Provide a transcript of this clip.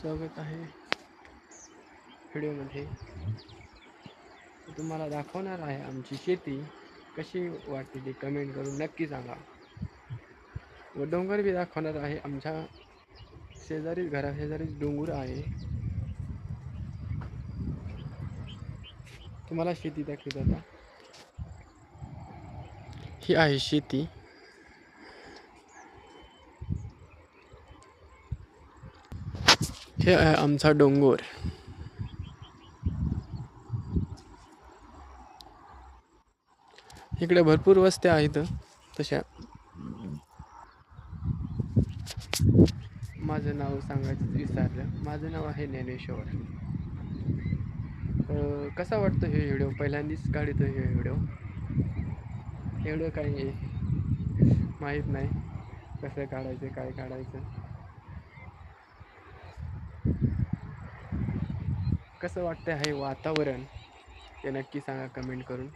स्वागत आहे व्हिडिओमध्ये. तुम्हाला दाखवणार आहे आमची शेती कशी वाटते ती कमेंट करून नक्की सांगा. व डोंगर बी दाखवणार आहे. आमच्या शेजारीच घराशेजारीच डोंगर आहे. तुम्हाला शेती दाखवत आता. ही आहे शेती. हे आहे आमचा डोंगर. इकडे भरपूर वस्त्या आहेत तशा. माझं नाव सांगायचं विचारलं माझं नाव आहे ज्ञानेश्वर. कसा वाटतो हे व्हिडिओ? पहिल्यांदाच काढतो हे व्हिडिओ. एवढं काही माहीत नाही. कसं काढायचं काय काढायचं? कसं वाटतं हे वातावरण? ते नक्की सांगा कमेंट करून.